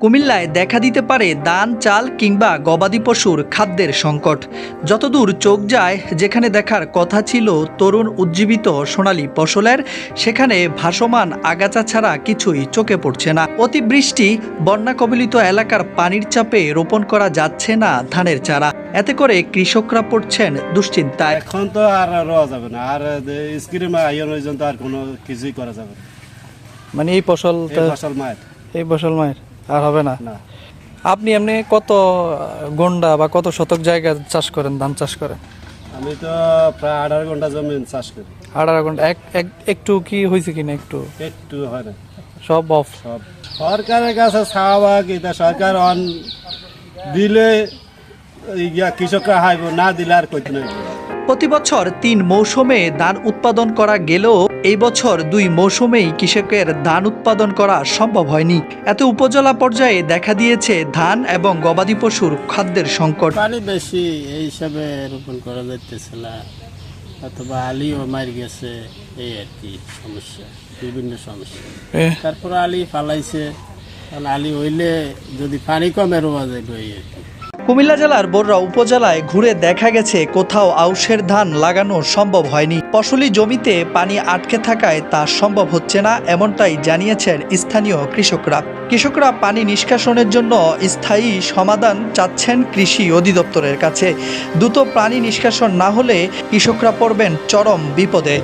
কুমিল্লায় দেখা দিতে পারে ধান চাল কিংবা গবাদি পশুর খাদ্যের সংকট। যতদূর চোখ যায় যেখানে দেখার কথা ছিল তরুণ উজ্জীবিত সোনালী ফসলের সেখানে ভাসমান আগাছা ছাড়া কিছুই চোখে পড়ছে না। অতিবৃষ্টি বন্যা কবলিত এলাকার পানির চাপে রোপণ করা যাচ্ছে না ধানের চারা। এতে করে কৃষকরা পড়ছেন দুশ্চিন্তায়। এখন তো আর রওয়া যাবে না। আর স্ক্রিম আর কোনো কিছুই করা যাবে না। মানে এই ফসল এই ফসল মায়ের। এই ফসল মায়ের? আর হবে না? আপনি এমনি কত গন্ডা বা কত শতক জায়গা চাষ করেন ধান চাষ করেন? আমি তো প্রায় আঠারো ঘণ্টা জমি চাষ করি। আঠারো ঘণ্টা এক এক- একটু কি হয়েছে কিনা একটু? একটু হয় না। সব অফ। সব। সরকারের কাছে চাওয়া এটা সরকার অন দিলে কৃষকরা হাইব না দিলে আর কইতে নাই। প্রতি বছর তিন মৌসুমে ধান উৎপাদন করা গেলেও এই বছর দুই মৌসুমেই কৃষকের ধান উৎপাদন করা সম্ভব হয়নি। এতে উপজেলা পর্যায়ে দেখা দিয়েছে ধান এবং গবাদি পশুর খাদ্যের সংকট। পানি বেশি এই হিসাবে রোপণ করা যাইতেছে না। অথবা আলিও মার গেছে এই আর কি সমস্যা বিভিন্ন সমস্যা। তারপর আলি ফালাইছে কারণ আলি হইলে যদি পানি কমে রোয়া যাবে এই আর কি। কুমিল্লা জেলার বড়রা উপজেলায় ঘুরে দেখা গেছে কোথাও আউশের ধান লাগানো সম্ভব হয়নি। ফসলি জমিতে পানি আটকে থাকায় তা সম্ভব হচ্ছে না, এমনটাই জানিয়েছেন স্থানীয় কৃষকরা। কৃষকরা পানি নিষ্কাশনের জন্য স্থায়ী সমাধান চাচ্ছেন কৃষি অধিদপ্তরের কাছে। দ্রুত পানি নিষ্কাশন না হলে কৃষকরা পড়বেন চরম বিপদে।